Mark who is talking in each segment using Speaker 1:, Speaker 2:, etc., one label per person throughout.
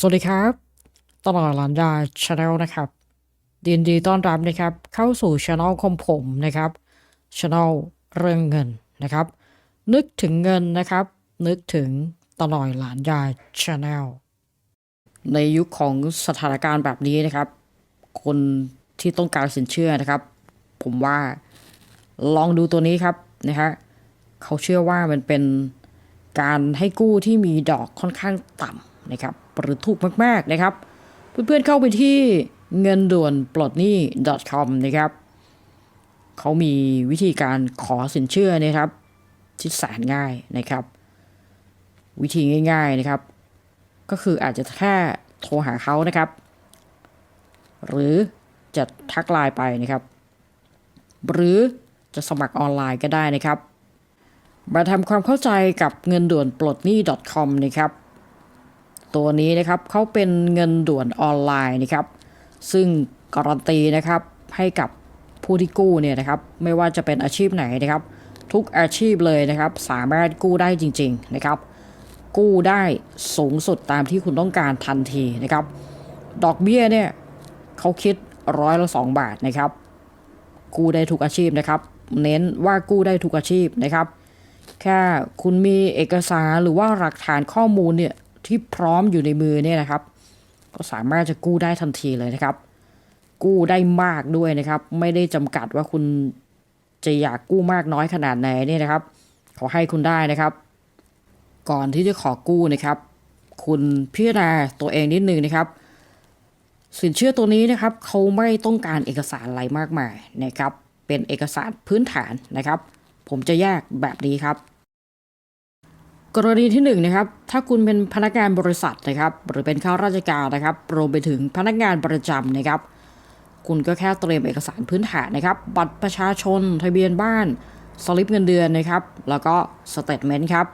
Speaker 1: สวัสดีครับ ตลอดหลานยาชาแนลนะครับยินดีต้อนรับนะครับ เข้าสู่ช anel ของผมนะครับช anel เรื่องเงินนะครับ นึกถึงเงินนะครับ นึกถึงตลอดหลานยาชาแนลในยุคของสถานการณ์แบบนี้นะครับ คนที่ต้องการสินเชื่อนะครับ ผมว่าลองดูตัวนี้ครับนะฮะเขาเชื่อว่ามันเป็นการให้กู้ที่มีดอกค่อนข้างต่ำ นะครับหรือถูกมากๆนะครับ เพื่อนๆเข้าไปที่เงินด่วนปลดหนี้ .com นะครับเขามีวิธีการขอสินเชื่อนะครับที่แสนง่ายนะครับ วิธีง่าย ๆนะครับ ก็คืออาจจะแค่โทรหาเขานะครับ หรือจะทักไลน์ไปนะครับ หรือจะสมัครออนไลน์ก็ได้นะครับ มาทำความเข้าใจกับเงินด่วนปลดหนี้ .com นะครับ ตัวนี้นะครับเขาเป็นเงินด่วนออนไลน์นะครับ ซึ่งการันตีนะครับให้กับผู้ที่กู้เนี่ยนะครับ ไม่ว่าจะเป็นอาชีพไหนนะครับ ทุกอาชีพเลยนะครับ สามารถกู้ได้จริง ๆนะครับ กู้ได้สูงสุดตามที่คุณต้องการทันทีนะครับ ดอกเบี้ยเนี่ยเขาคิดร้อยละสองบาทนะครับ กู้ได้ทุกอาชีพนะครับ เน้นว่ากู้ได้ทุกอาชีพนะครับ แค่คุณมีเอกสารหรือว่าหลักฐานข้อมูลเนี่ย ที่พร้อมอยู่ในมือเนี่ยนะครับ ก็สามารถจะกู้ได้ทันทีเลยนะครับ กู้ได้มากด้วยนะครับ ไม่ได้จำกัดว่าคุณจะอยากกู้มากน้อยขนาดไหนเนี่ยนะครับขอให้คุณได้นะครับ ก่อนที่จะขอกู้นะครับ คุณพิจารณาตัวเองนิดนึงนะครับ สินเชื่อตัวนี้นะครับเขาไม่ต้องการเอกสารอะไรมากมายนะครับ เป็นเอกสารพื้นฐานนะครับ ผมจะแยกแบบนี้ครับ กรณีที่1นงนะครับถ้าคุณเป็นพนักงานบริษัทนะครับ หรือเป็นข้าราชการนะครับรวมไปถึงพนักงานประจำนะครับ คุณก็แค่เตรียมเอกสารพื้นฐานนะครับ บัตรประชาชน ทะเบียนบ้านสลิปเงินเดือนนะครับ แล้วก็สเตทเมนต์ครับ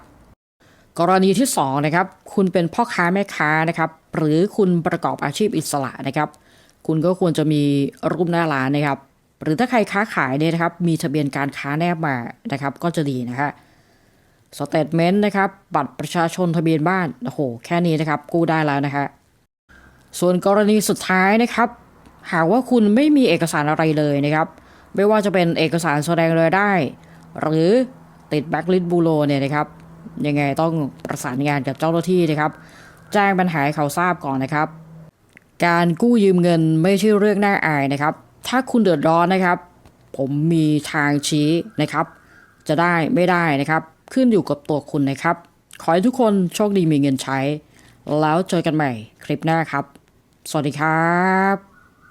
Speaker 1: กรณีที่2นะครับคุณเป็นพ่อค้าแม่ค้านะครับ หรือคุณประกอบอาชีพอิสระนะครับ คุณก็ควรจะมีรูปหน้าร้านนะครับ หรือถ้าใครค้าขายเนี่ยนะครับ มีทะเบียนการค้าแนบมานะครับ ก็จะดีนะฮะ สเตทเมนต์นะครับ บัตรประชาชนทะเบียนบ้าน โอ้โห แค่นี้นะครับ กู้ได้แล้วนะฮะส่วนกรณีสุดท้ายนะครับ หากว่าคุณไม่มีเอกสารอะไรเลยนะครับ ไม่ว่าจะเป็นเอกสารแสดงรายได้ หรือติดแบ็กลิสต์บูโรเนี่ยนะครับ ยังไงต้องประสานงานกับเจ้าหน้าที่นะครับ แจ้งปัญหาให้เขาทราบก่อนนะครับ การกู้ยืมเงินไม่ใช่เรื่องน่าอายนะครับ ถ้าคุณเดือดร้อนนะครับ ผมมีทางชี้นะครับ จะได้ไม่ได้นะครับ ขึ้นอยู่กับตัวคุณนะครับ ขอให้ทุกคนโชคดีมีเงินใช้ แล้วเจอกันใหม่คลิปหน้าครับ สวัสดีครับ